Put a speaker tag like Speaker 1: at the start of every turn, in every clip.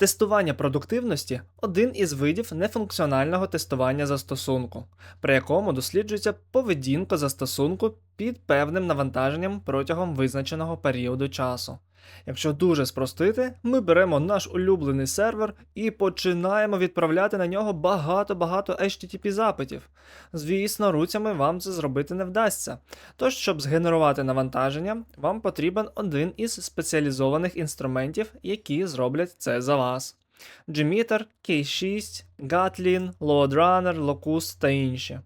Speaker 1: Тестування продуктивності один із видів нефункціонального тестування застосунку, при якому досліджується поведінка застосунку під певним навантаженням протягом визначеного періоду часу. Якщо дуже спростити, ми беремо наш улюблений сервер і починаємо відправляти на нього багато-багато HTTP запитів. Звісно, руцями вам це зробити не вдасться. Тож, щоб згенерувати навантаження, вам потрібен один із спеціалізованих інструментів, які зроблять це за вас. Gmeter, K6, Gatlin, LoadRunner, Locust та інші.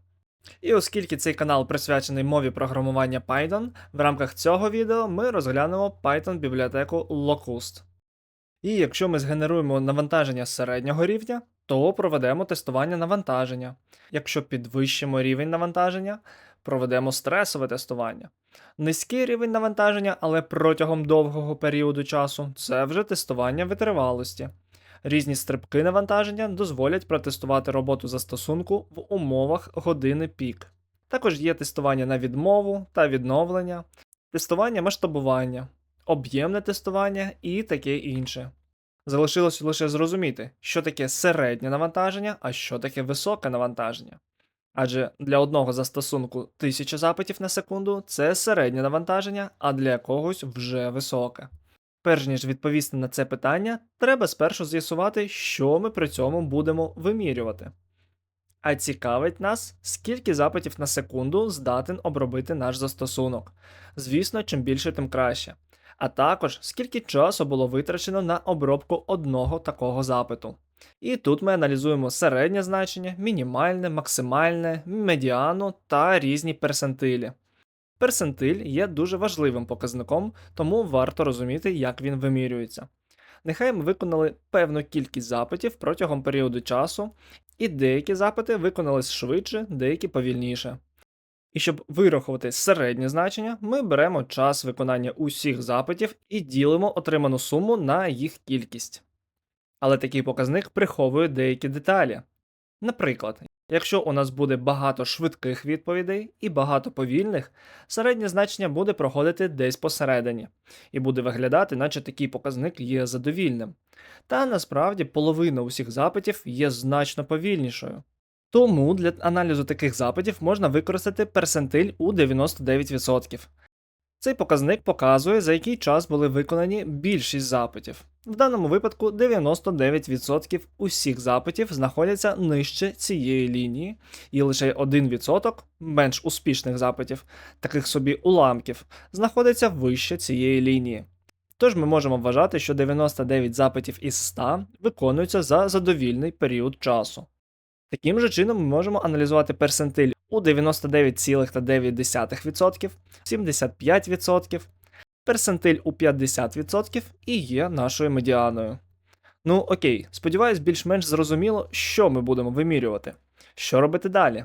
Speaker 1: І оскільки цей канал присвячений мові програмування Python, в рамках цього відео ми розглянемо Python бібліотеку Locust. І якщо ми згенеруємо навантаження середнього рівня, то проведемо тестування навантаження. Якщо підвищимо рівень навантаження, проведемо стресове тестування. Низький рівень навантаження, але протягом довгого періоду часу це вже тестування витривалості. Різні стрибки навантаження дозволять протестувати роботу застосунку в умовах години пік. Також є тестування на відмову та відновлення, тестування масштабування, об'ємне тестування і таке інше. Залишилось лише зрозуміти, що таке середнє навантаження, а що таке високе навантаження. Адже для одного застосунку 1000 запитів на секунду це середнє навантаження, а для якогось вже високе. Перш ніж відповісти на це питання, треба спершу з'ясувати, що ми при цьому будемо вимірювати. А цікавить нас, скільки запитів на секунду здатен обробити наш застосунок. Звісно, чим більше, тим краще. А також скільки часу було витрачено на обробку одного такого запиту. І тут ми аналізуємо середнє значення, мінімальне, максимальне, медіану та різні персентилі. Персентиль є дуже важливим показником, тому варто розуміти, як він вимірюється. Нехай ми виконали певну кількість запитів протягом періоду часу, і деякі запити виконались швидше, деякі повільніше. І щоб вирахувати середнє значення, ми беремо час виконання усіх запитів і ділимо отриману суму на їх кількість. Але такий показник приховує деякі деталі. Наприклад, Якщо у нас буде багато швидких відповідей і багато повільних, середнє значення буде проходити десь посередині, і буде виглядати, наче такий показник є задовільним. Та насправді половина усіх запитів є значно повільнішою. Тому для аналізу таких запитів можна використати персентиль у 99%. Цей показник показує, за який час були виконані більшість запитів. В даному випадку 99% усіх запитів знаходяться нижче цієї лінії, і лише 1% менш успішних запитів, таких собі уламків, знаходиться вище цієї лінії. Тож ми можемо вважати, що 99 запитів із 100 виконуються за задовільний період часу. Таким же чином ми можемо аналізувати персентиль у 99,9%, 75%, персентиль у 50% і є нашою медіаною. Ну окей, сподіваюсь, більш-менш зрозуміло, що ми будемо вимірювати. Що робити далі?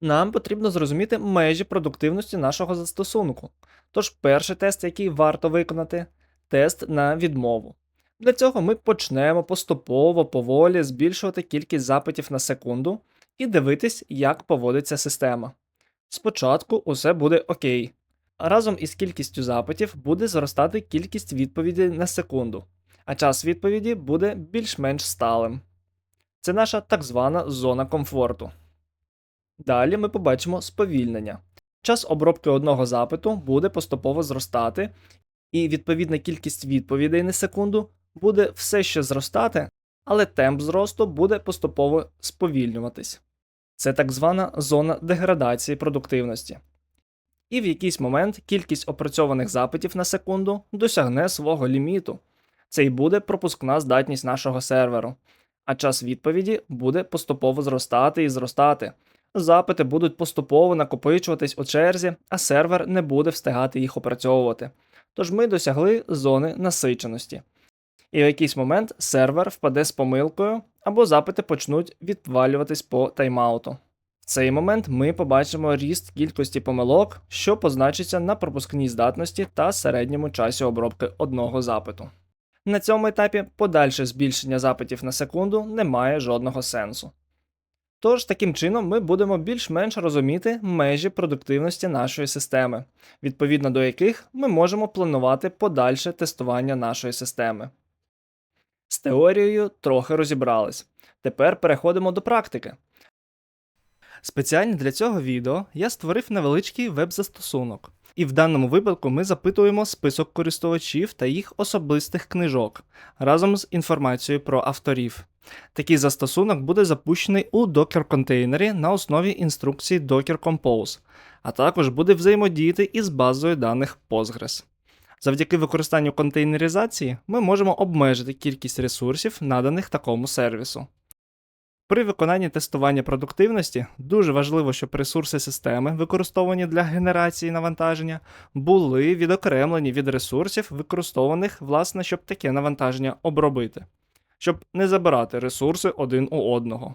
Speaker 1: Нам потрібно зрозуміти межі продуктивності нашого застосунку. Тож перший тест, який варто виконати, тест на відмову. Для цього ми почнемо поступово поволі збільшувати кількість запитів на секунду і дивитись, як поводиться система. Спочатку усе буде окей. Разом із кількістю запитів буде зростати кількість відповідей на секунду, а час відповіді буде більш-менш сталим. Це наша так звана зона комфорту. Далі ми побачимо сповільнення. Час обробки одного запиту буде поступово зростати, і відповідна кількість відповідей на секунду буде все ще зростати, але темп зросту буде поступово сповільнюватись. Це так звана зона деградації продуктивності. І в якийсь момент кількість опрацьованих запитів на секунду досягне свого ліміту. Це й буде пропускна здатність нашого серверу, а час відповіді буде поступово зростати і зростати. Запити будуть поступово накопичуватись у черзі, а сервер не буде встигати їх опрацьовувати. Тож ми досягли зони насиченості. І в якийсь момент сервер впаде з помилкою, або запити почнуть відвалюватись по тайм-ауту. В цей момент ми побачимо ріст кількості помилок, що позначиться на пропускній здатності та середньому часі обробки одного запиту. На цьому етапі подальше збільшення запитів на секунду не має жодного сенсу. Тож, таким чином, ми будемо більш-менш розуміти межі продуктивності нашої системи, відповідно до яких ми можемо планувати подальше тестування нашої системи. З теорією трохи розібрались. Тепер переходимо до практики. Спеціально для цього відео я створив невеличкий веб-застосунок. І в даному випадку ми запитуємо список користувачів та їх особистих книжок разом з інформацією про авторів. Такий застосунок буде запущений у Docker контейнері на основі інструкції Docker Compose, а також буде взаємодіяти із базою даних Postgres. Завдяки використанню контейнеризації ми можемо обмежити кількість ресурсів, наданих такому сервісу. При виконанні тестування продуктивності дуже важливо, щоб ресурси системи, використовані для генерації навантаження, були відокремлені від ресурсів, використованих, власне, щоб таке навантаження обробити, щоб не забирати ресурси один у одного.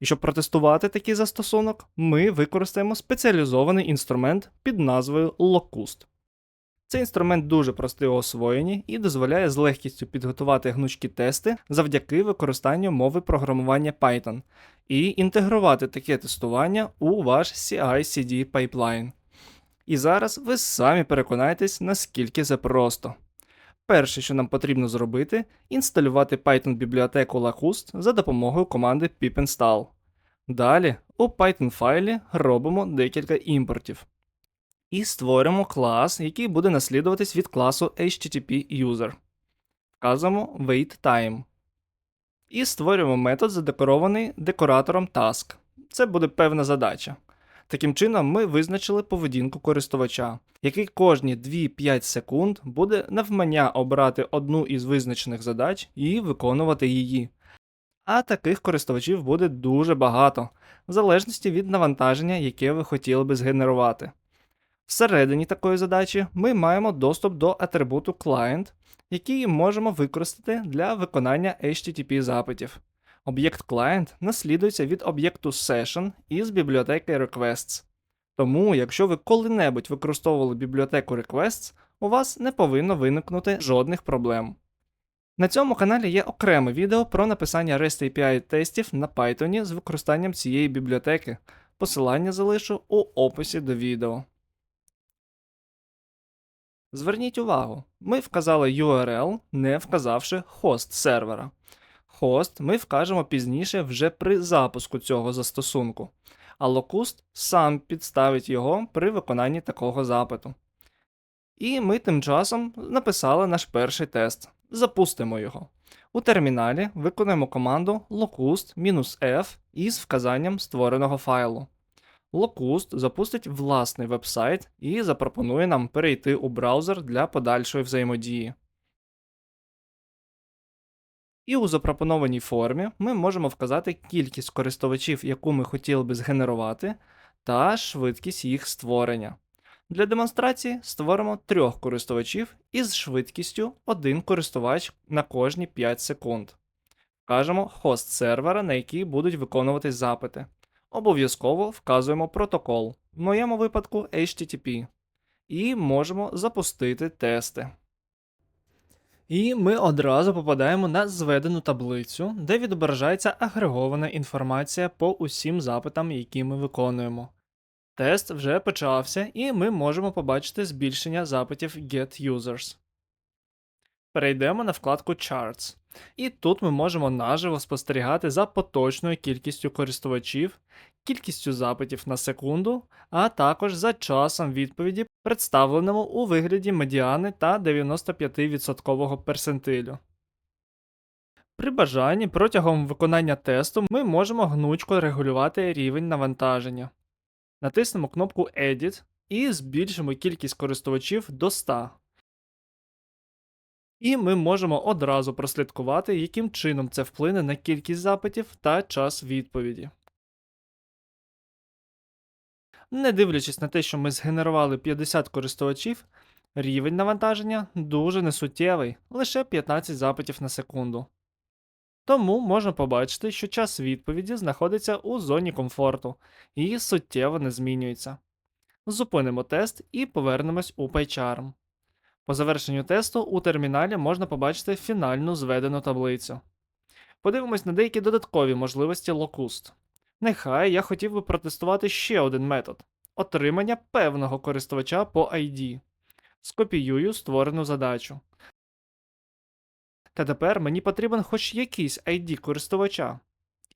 Speaker 1: І щоб протестувати такий застосунок, ми використаємо спеціалізований інструмент під назвою Locust. Цей інструмент дуже простий у освоєнні і дозволяє з легкістю підготувати гнучкі тести завдяки використанню мови програмування Python і інтегрувати таке тестування у ваш CI-CD пайплайн. І зараз ви самі переконаєтесь, наскільки це просто. Перше, що нам потрібно зробити, інсталювати Python бібліотеку Lacust за допомогою команди pip-install. Далі у Python файлі робимо декілька імпортів і створимо клас, який буде наслідуватись від класу HTTP User. Вказуємо WaitTime. І створюємо метод, задекорований декоратором Task. Це буде певна задача. Таким чином, ми визначили поведінку користувача, який кожні 2-5 секунд буде навмання обрати одну із визначених задач і виконувати її. А таких користувачів буде дуже багато, в залежності від навантаження, яке ви хотіли би згенерувати. Всередині такої задачі ми маємо доступ до атрибуту Client, який можемо використати для виконання HTTP запитів. Об'єкт Client наслідується від об'єкту Session із бібліотеки Requests. Тому, якщо ви коли-небудь використовували бібліотеку Requests, у вас не повинно виникнути жодних проблем. На цьому каналі є окреме відео про написання REST API тестів на Python з використанням цієї бібліотеки. Посилання залишу у описі до відео. Зверніть увагу, ми вказали URL, не вказавши хост сервера. Хост ми вкажемо пізніше вже при запуску цього застосунку, а Locust сам підставить його при виконанні такого запиту. І ми тим часом написали наш перший тест. Запустимо його. У терміналі виконуємо команду locust-f із вказанням створеного файлу. Locust запустить власний веб-сайт і запропонує нам перейти у браузер для подальшої взаємодії. І у запропонованій формі ми можемо вказати кількість користувачів, яку ми хотіли би згенерувати, та швидкість їх створення. Для демонстрації створимо трьох користувачів із швидкістю 1 користувач на кожні 5 секунд. Вкажемо хост сервера, на який будуть виконуватись запити. Обов'язково вказуємо протокол, в моєму випадку HTTP, і можемо запустити тести. І ми одразу попадаємо на зведену таблицю, де відображається агрегована інформація по усім запитам, які ми виконуємо. Тест вже почався, і ми можемо побачити збільшення запитів Get Users. Перейдемо на вкладку Charts. І тут ми можемо наживо спостерігати за поточною кількістю користувачів, кількістю запитів на секунду, а також за часом відповіді, представленому у вигляді медіани та 95% персентилю. При бажанні протягом виконання тесту ми можемо гнучко регулювати рівень навантаження. Натиснемо кнопку Edit і збільшимо кількість користувачів до 100. І ми можемо одразу прослідкувати, яким чином це вплине на кількість запитів та час відповіді. Не дивлячись на те, що ми згенерували 50 користувачів, рівень навантаження дуже несуттєвий, лише 15 запитів на секунду. Тому можна побачити, що час відповіді знаходиться у зоні комфорту і суттєво не змінюється. Зупинимо тест і повернемось у PyCharm. По завершенню тесту у терміналі можна побачити фінальну зведену таблицю. Подивимось на деякі додаткові можливості Locust. Нехай я хотів би протестувати ще один метод отримання певного користувача по ID. Скопіюю створену задачу. Та тепер мені потрібен хоч якийсь ID користувача.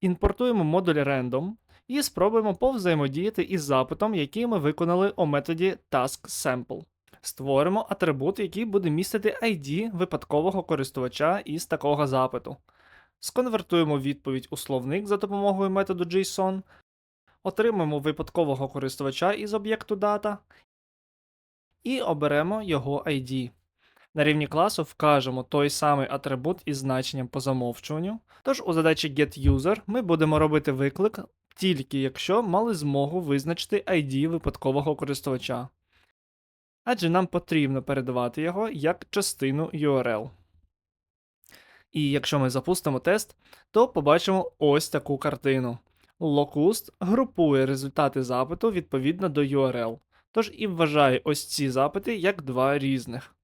Speaker 1: Імпортуємо модуль random і спробуємо повзаємодіяти із запитом, який ми виконали у методі taskSample. Створимо атрибут, який буде містити ID випадкового користувача із такого запиту. Сконвертуємо відповідь у словник за допомогою методу JSON, отримаємо випадкового користувача із об'єкту data і оберемо його ID. На рівні класу вкажемо той самий атрибут із значенням по замовчуванню. Тож у задачі getUser ми будемо робити виклик тільки якщо мали змогу визначити ID випадкового користувача. Адже нам потрібно передавати його як частину URL. І якщо ми запустимо тест, то побачимо ось таку картину. Locust групує результати запиту відповідно до URL, тож і вважає ось ці запити як два різних.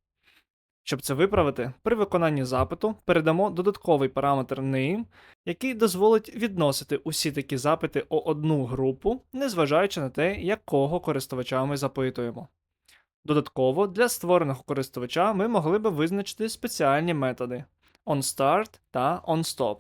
Speaker 1: Щоб це виправити, при виконанні запиту передамо додатковий параметр name, який дозволить відносити усі такі запити у одну групу, незважаючи на те, якого користувача ми запитуємо. Додатково для створеного користувача ми могли би визначити спеціальні методи onStart та onStop,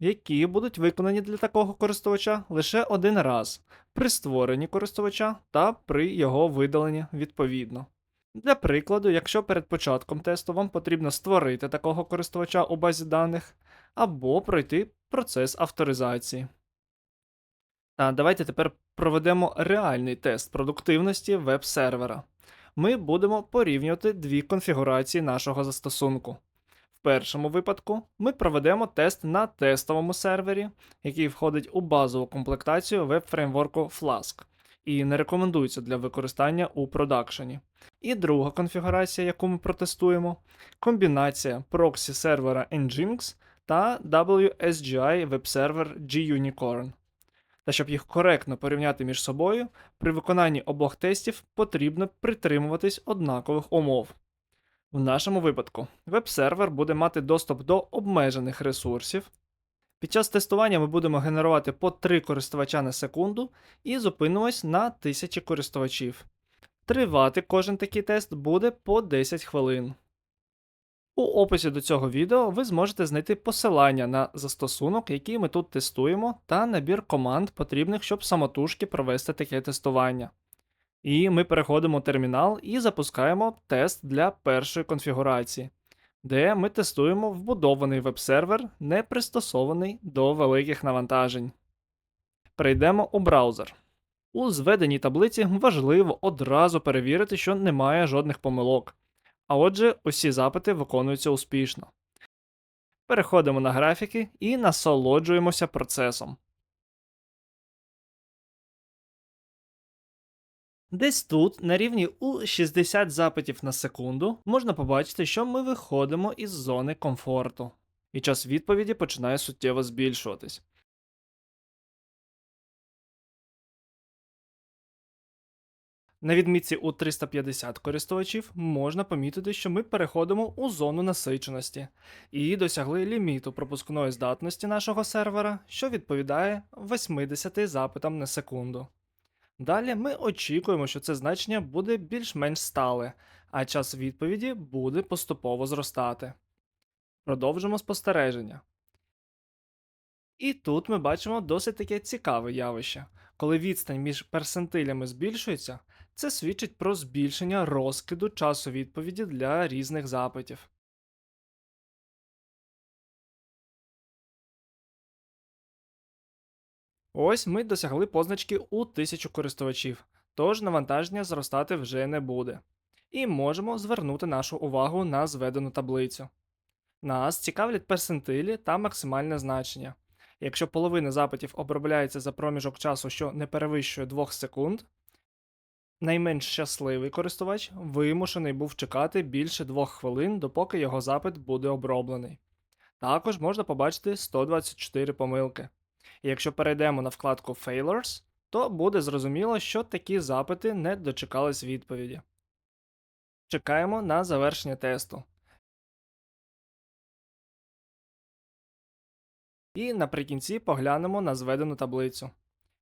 Speaker 1: які будуть виконані для такого користувача лише один раз при створенні користувача та при його видаленні відповідно. Для прикладу, якщо перед початком тесту вам потрібно створити такого користувача у базі даних або пройти процес авторизації. Та давайте тепер проведемо реальний тест продуктивності веб-сервера. Ми будемо порівнювати дві конфігурації нашого застосунку. В першому випадку ми проведемо тест на тестовому сервері, який входить у базову комплектацію веб-фреймворку Flask і не рекомендується для використання у продакшені. І друга конфігурація, яку ми протестуємо, комбінація проксі сервера Nginx та WSGI веб-сервер GUnicorn. Та щоб їх коректно порівняти між собою, при виконанні обох тестів потрібно притримуватись однакових умов. В нашому випадку веб-сервер буде мати доступ до обмежених ресурсів. Під час тестування ми будемо генерувати по 3 користувача на секунду і зупинимось на 1000 користувачів. Тривати кожен такий тест буде по 10 хвилин. У описі до цього відео ви зможете знайти посилання на застосунок, який ми тут тестуємо, та набір команд, потрібних, щоб самотужки провести таке тестування. І ми переходимо в термінал і запускаємо тест для першої конфігурації, де ми тестуємо вбудований веб-сервер, не пристосований до великих навантажень. Перейдемо у браузер. У зведеній таблиці важливо одразу перевірити, що немає жодних помилок. А отже, усі запити виконуються успішно. Переходимо на графіки і насолоджуємося процесом. Десь тут, на рівні у 60 запитів на секунду, можна побачити, що ми виходимо із зони комфорту, і час відповіді починає суттєво збільшуватись. На відмітці у 350 користувачів можна помітити, що ми переходимо у зону насиченості і досягли ліміту пропускної здатності нашого сервера, що відповідає 80 запитам на секунду. Далі ми очікуємо, що це значення буде більш-менш стале, а час відповіді буде поступово зростати. Продовжимо спостереження. І тут ми бачимо досить таке цікаве явище. Коли відстань між персентилями збільшується, це свідчить про збільшення розкиду часу відповіді для різних запитів. Ось ми досягли позначки у 1000 користувачів, тож навантаження зростати вже не буде. І можемо звернути нашу увагу на зведену таблицю. Нас цікавлять персентилі та максимальне значення. Якщо половина запитів обробляється за проміжок часу, що не перевищує 2 секунд, найменш щасливий користувач вимушений був чекати більше 2 хвилин, допоки його запит буде оброблений. Також можна побачити 124 помилки. І якщо перейдемо на вкладку Failures, то буде зрозуміло, що такі запити не дочекались відповіді. Чекаємо на завершення тесту. І наприкінці поглянемо на зведену таблицю.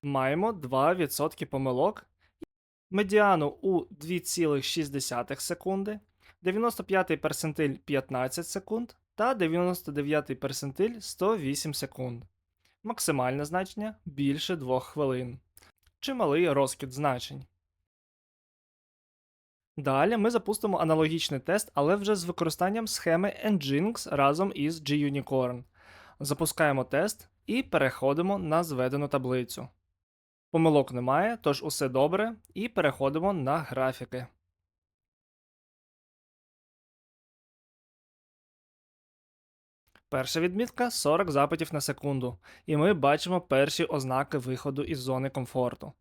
Speaker 1: Маємо 2% помилок, медіану у 2,6 секунди, 95 персентиль 15 секунд та 99 персентиль 108 секунд. Максимальне значення більше 2 хвилин. Чималий розкид значень. Далі ми запустимо аналогічний тест, але вже з використанням схеми Nginx разом із GUnicorn. Запускаємо тест і переходимо на зведену таблицю. Помилок немає, тож усе добре, і переходимо на графіки. Перша відмітка 40 запитів на секунду, і ми бачимо перші ознаки виходу із зони комфорту.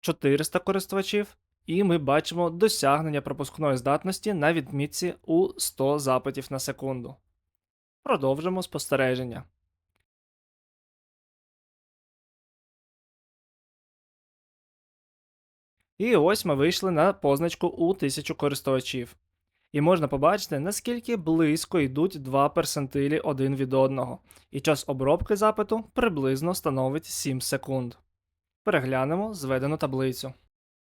Speaker 1: 400 користувачів, і ми бачимо досягнення пропускної здатності на відмітці у 100 запитів на секунду. Продовжимо спостереження. І ось ми вийшли на позначку у 1000 користувачів. І можна побачити, наскільки близько йдуть два персентилі один від одного, і час обробки запиту приблизно становить 7 секунд. Переглянемо зведену таблицю.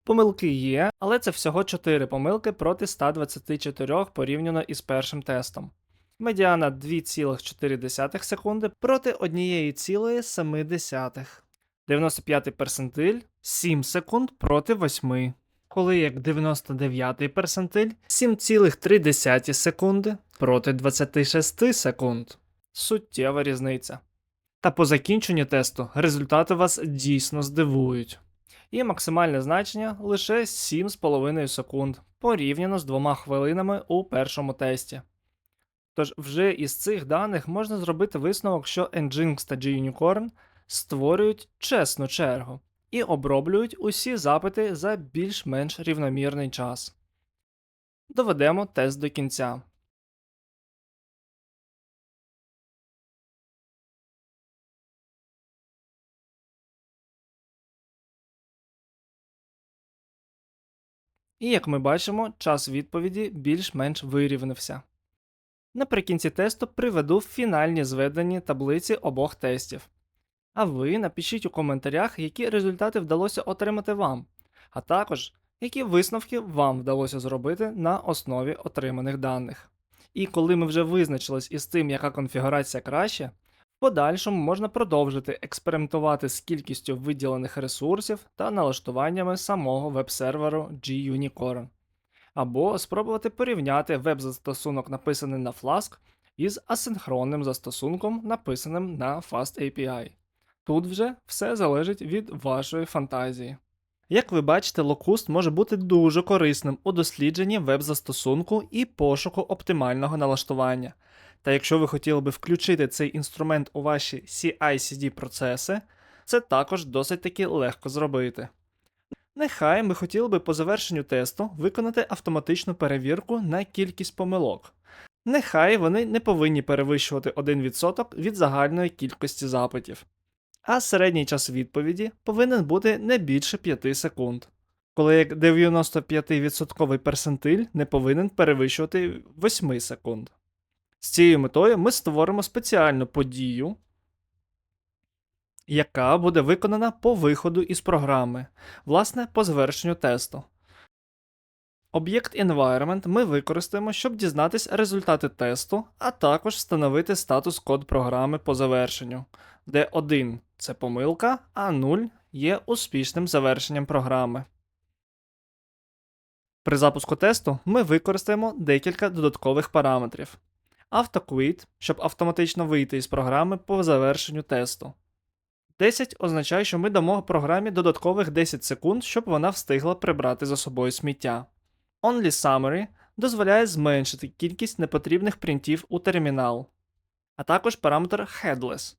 Speaker 1: Помилки є, але це всього 4 помилки проти 124 порівняно із першим тестом. Медіана 2,4 секунди проти 1,7. 95 персентиль 7 секунд проти 8. Коли як 99 персентиль 7,3 секунди проти 26 секунд. Суттєва різниця. Та по закінченню тесту результати вас дійсно здивують. І максимальне значення лише 7,5 секунд порівняно з 2 хвилинами у першому тесті. Тож вже із цих даних можна зробити висновок, що Nginx та GUnicorn створюють чесну чергу і оброблюють усі запити за більш-менш рівномірний час. Доведемо тест до кінця. І як ми бачимо, час відповіді більш-менш вирівнявся. Наприкінці тесту приведу фінальні зведені таблиці обох тестів. А ви напишіть у коментарях, які результати вдалося отримати вам, а також які висновки вам вдалося зробити на основі отриманих даних. І коли ми вже визначились із тим, яка конфігурація краще, в подальшому можна продовжити експериментувати з кількістю виділених ресурсів та налаштуваннями самого веб-серверу GUnicorn. Або спробувати порівняти веб-застосунок, написаний на Flask, із асинхронним застосунком, написаним на FastAPI. Тут вже все залежить від вашої фантазії. Як ви бачите, Locust може бути дуже корисним у дослідженні веб-застосунку і пошуку оптимального налаштування. Та якщо ви хотіли би включити цей інструмент у ваші CI-CD процеси, це також досить таки легко зробити. Нехай ми хотіли би по завершенню тесту виконати автоматичну перевірку на кількість помилок. Нехай вони не повинні перевищувати 1% від загальної кількості запитів. А середній час відповіді повинен бути не більше 5 секунд, коли як 95% персентиль не повинен перевищувати 8 секунд. З цією метою ми створимо спеціальну подію, яка буде виконана по виходу із програми, власне, по завершенню тесту. Об'єкт Environment ми використаємо, щоб дізнатись результати тесту, а також встановити статус код програми по завершенню, де 1 це помилка, а 0 є успішним завершенням програми. При запуску тесту ми використаємо декілька додаткових параметрів. AutoQuit, щоб автоматично вийти із програми по завершенню тесту. 10 означає, що ми дамо програмі додаткових 10 секунд, щоб вона встигла прибрати за собою сміття. Only Summary дозволяє зменшити кількість непотрібних принтів у термінал, а також параметр Headless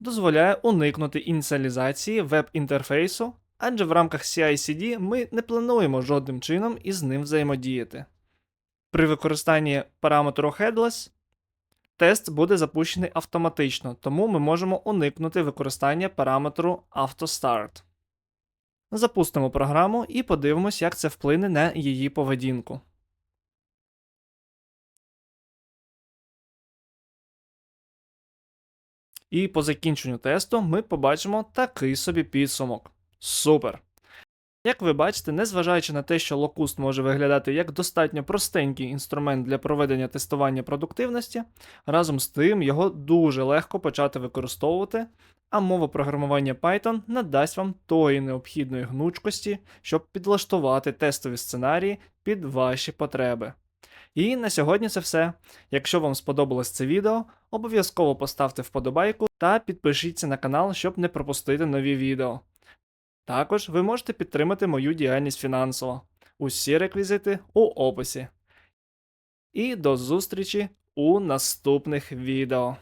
Speaker 1: дозволяє уникнути ініціалізації веб-інтерфейсу, адже в рамках CI-CD ми не плануємо жодним чином із ним взаємодіяти. При використанні параметру Headless тест буде запущений автоматично, тому ми можемо уникнути використання параметру AutoStart. Запустимо програму і подивимось, як це вплине на її поведінку. І по закінченню тесту ми побачимо такий собі підсумок. Супер! Як ви бачите, незважаючи на те, що Locust може виглядати як достатньо простенький інструмент для проведення тестування продуктивності, разом з тим його дуже легко почати використовувати, а мова програмування Python надасть вам тої необхідної гнучкості, щоб підлаштувати тестові сценарії під ваші потреби. І на сьогодні це все. Якщо вам сподобалось це відео, обов'язково поставте вподобайку та підпишіться на канал, щоб не пропустити нові відео. Також ви можете підтримати мою діяльність фінансово. Усі реквізити у описі. І до зустрічі у наступних відео.